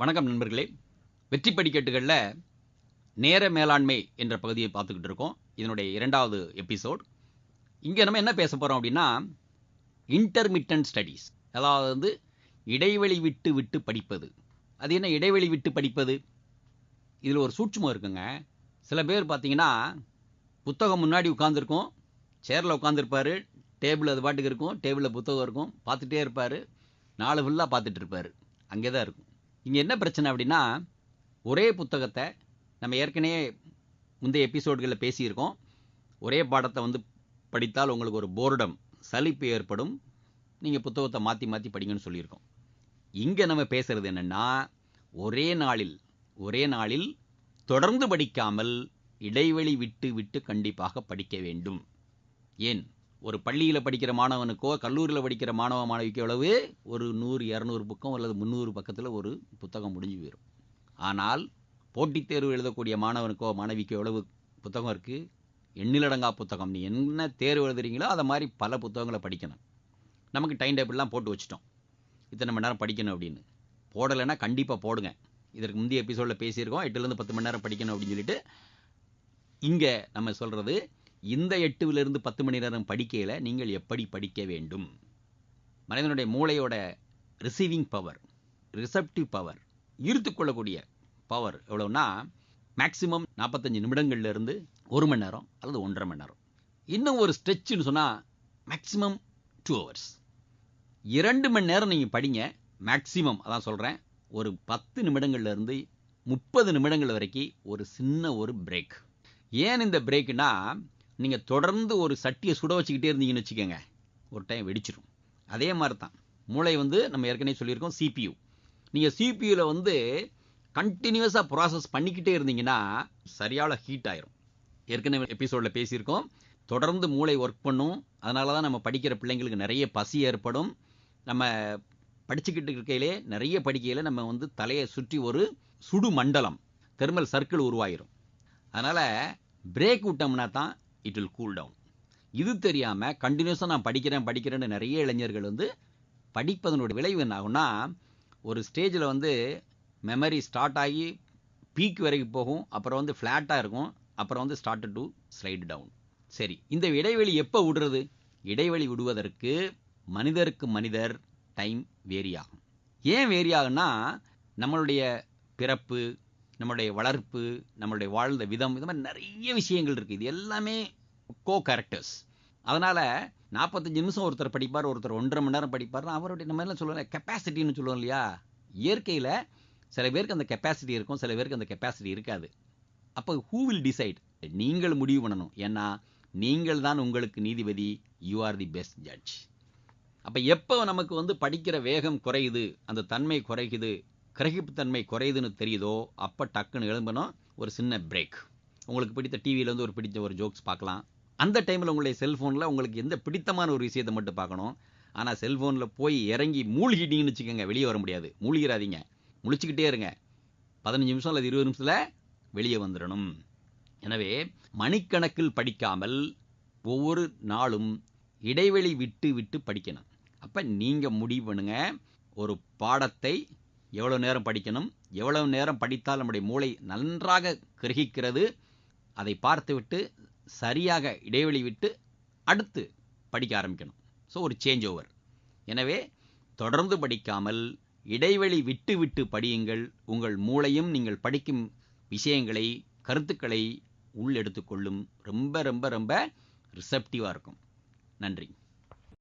வணக்கம் நண்பர்களே. வெற்றி படிக்கட்டுகளில் நேர மேலாண்மை என்ற பகுதியை பார்த்துக்கிட்டு இருக்கோம். இதனுடைய இரண்டாவது எபிசோட் இங்கே நம்ம என்ன பேச போகிறோம் அப்படின்னா இன்டர்மிட்டன்ட் ஸ்டடீஸ் அதாவது வந்து இடைவெளி விட்டு விட்டு படிப்பது. அது என்ன இடைவெளி விட்டு படிப்பது? இதில் ஒரு சூட்சுமம் இருக்குங்க. சில பேர் பார்த்தீங்கன்னா புத்தகம் முன்னாடி உட்காந்துருக்கும் சேரில் உட்காந்துருப்பார் டேபிள் அது பாட்டுக்கு இருக்கும் டேபிளில் புத்தகம் இருக்கும் பார்த்துட்டே இருப்பார் நாலு ஃபுல்லாக பார்த்துட்டு இருப்பார். அங்கே தான் இருக்கும். இங்கே என்ன பிரச்சனை அப்படின்னா ஒரே புத்தகத்தை நம்ம ஏற்கனவே முந்தைய எபிசோடுகளில் பேசியிருக்கோம். ஒரே பாடத்தை வந்து படித்தால் உங்களுக்கு ஒரு போர்டம் சலிப்பு ஏற்படும். நீங்கள் புத்தகத்தை மாற்றி மாற்றி படிங்கன்னு சொல்லியிருக்கோம். இங்கே நம்ம பேசுகிறது என்னென்னா ஒரே நாளில் ஒரே நாளில் தொடர்ந்து படிக்காமல் இடைவெளி விட்டு விட்டு கண்டிப்பாக படிக்க வேண்டும். ஏன்? ஒரு பள்ளியில் படிக்கிற மாணவனுக்கோ கல்லூரியில் படிக்கிற மாணவ மாணவிக்கோ அளவு ஒரு நூறு இரநூறு பக்கம் அல்லது முந்நூறு பக்கத்தில் ஒரு புத்தகம் முடிஞ்சு போயிடும் ஆனால் போட்டித் தேர்வு எழுதக்கூடிய மாணவனுக்கோ மாணவிக்கோ எவ்வளவு புத்தகம் இருக்குது எண்ணிலடங்கா புத்தகம். நீ என்ன தேர்வு எழுதுறீங்களோ அதை மாதிரி பல புத்தகங்களை படிக்கணும். நமக்கு டைம் டேபிள்லாம் போட்டு வச்சுட்டோம். இத்தனை மணி நேரம் படிக்கணும் அப்படின்னு. போடலைன்னா கண்டிப்பாக போடுங்க. இதற்கு முந்தைய எபிசோடில் பேசியிருக்கோம். எட்டுலேருந்து பத்து மணி நேரம் படிக்கணும் அப்படின்னு சொல்லிட்டு இங்கே நம்ம சொல்கிறது இந்த எட்டுவிலிருந்து பத்து மணி நேரம் படிக்கையில் நீங்கள் எப்படி படிக்க வேண்டும்? மனிதனுடைய மூளையோட ரிசீவிங் பவர் ரிசப்டிவ் பவர் ஈர்த்துக்கொள்ளக்கூடிய பவர் எவ்வளோன்னா மேக்சிமம் நாற்பத்தஞ்சு நிமிடங்கள்லேருந்து ஒரு மணி நேரம் அல்லது ஒன்றரை மணி நேரம். இன்னும் ஒரு ஸ்ட்ரெச்சுன்னு சொன்னால் மேக்சிமம் டூ ஹவர்ஸ் இரண்டு மணி நேரம் நீங்கள் படிங்க மேக்சிமம் அதான் சொல்கிறேன் ஒரு பத்து நிமிடங்கள்லேருந்து முப்பது நிமிடங்கள் வரைக்கும் ஒரு சின்ன ஒரு பிரேக் ஏன் இந்த பிரேக்குன்னா நீங்கள் தொடர்ந்து ஒரு சட்டியை சுட வச்சுக்கிட்டே இருந்தீங்கன்னு வச்சுக்கோங்க. ஒரு டைம் வெடிச்சிடும் அதே மாதிரி தான் மூளை வந்து நம்ம ஏற்கனவே சொல்லியிருக்கோம் சிபியு நீங்கள் சிபியூவில் வந்து கண்டினியூஸாக ப்ராசஸ் பண்ணிக்கிட்டே இருந்தீங்கன்னா சரியான ஹீட் ஆயிரும். ஏற்கனவே எபிசோடில் பேசியிருக்கோம். தொடர்ந்து மூளை ஒர்க் பண்ணும். அதனால தான் நம்ம படிக்கிற பிள்ளைங்களுக்கு நிறைய பசி ஏற்படும். நம்ம படிச்சுக்கிட்டு இருக்கையிலே நிறைய படிக்கையில் நம்ம வந்து தலையை சுற்றி ஒரு சுடு மண்டலம் தெர்மல் சர்க்கிள் உருவாயிரும். அதனால் பிரேக் விட்டோம்னா தான் இட் வில் கூல் டவுன் இது தெரியாமல் கண்டினியூஸாக நான் படிக்கிறேன் படிக்கிறேன்னு நிறைய இளைஞர்கள் வந்து படிப்பதனுடைய விளைவு என்ன ஆகும்னா ஒரு ஸ்டேஜில் வந்து மெமரி ஸ்டார்ட் ஆகி பீக் வரைக்கும் போகும் அப்புறம் வந்து ஃப்ளாட்டாக இருக்கும் அப்புறம் வந்து ஸ்டார்ட் டு ஸ்லைடு டவுன் சரி இந்த இடைவெளி எப்போ விடுறது? இடைவெளி விடுவதற்கு மனிதருக்கு மனிதர் டைம் வேரி ஆகும். ஏன் வேரி ஆகுன்னா நம்மளுடைய பிறப்பு நம்மளுடைய வளர்ப்பு நம்மளுடைய வாழ்ந்த விதம் இது மாதிரி நிறைய விஷயங்கள் இருக்குது இது எல்லாமே கோ கேரக்டர்ஸ் அதனால் நாற்பத்தஞ்சு நிமிஷம் ஒருத்தர் படிப்பார் ஒருத்தர் ஒன்றரை மணி நேரம் படிப்பார் அவருடைய நம்ம என்ன சொல்லுவோம் கெப்பாசிட்டின்னு சொல்லுவோம் இல்லையா? இயற்கையில் சில பேருக்கு அந்த கெப்பாசிட்டி இருக்கும் சில பேருக்கு அந்த கெப்பாசிட்டி இருக்காது. அப்போ ஹூ வில் டிசைட் நீங்கள் முடிவு பண்ணணும். ஏன்னா நீங்கள் தான் உங்களுக்கு நீதிபதி you are the best judge அப்போ எப்போ நமக்கு வந்து படிக்கிற வேகம் குறையுது அந்த தன்மை குறையுது கிரகிப்புத்தன்மை குறையுதுன்னு தெரியுதோ அப்போ டக்குன்னு எழும்பணும் ஒரு சின்ன பிரேக் உங்களுக்கு பிடித்த டிவியில் வந்து ஒரு பிடித்த ஒரு ஜோக்ஸ் பார்க்கலாம். அந்த டைமில் உங்களுடைய செல்ஃபோனில் உங்களுக்கு எந்த பிடித்தமான ஒரு விஷயத்தை மட்டும் பார்க்கணும். ஆனால் செல்ஃபோனில் போய் இறங்கி மூழ்கிட்டீங்கன்னு வச்சுக்கோங்க வெளியே வர முடியாது. மூழ்கிறாதீங்க. முழிச்சுக்கிட்டே இருங்க. பதினஞ்சு நிமிஷம் அல்லது இருபது நிமிஷத்தில் வெளியே வந்துடணும் எனவே மணிக்கணக்கில் படிக்காமல் ஒவ்வொரு நாளும் இடைவெளி விட்டு விட்டு படிக்கணும். அப்போ நீங்கள் முடிவு பண்ணுங்கள் ஒரு பாடத்தை எவ்வளோ நேரம் படிக்கணும் எவ்வளவு நேரம் படித்தால் நம்முடைய மூளை நன்றாக கிரகிக்கிறது அதை பார்த்துவிட்டு சரியாக இடைவெளி விட்டு அடுத்து படிக்க ஆரம்பிக்கணும். ஸோ ஒரு சேஞ்ச் ஓவர் எனவே தொடர்ந்து படிக்காமல் இடைவெளி விட்டு விட்டு படியுங்கள். உங்கள் மூளையும் நீங்கள் படிக்கும் விஷயங்களை கருத்துக்களை உள்ளெடுத்துக்கொள்ளும் ரொம்ப ரொம்ப ரொம்ப ரிசப்டிவாக இருக்கும். நன்றி.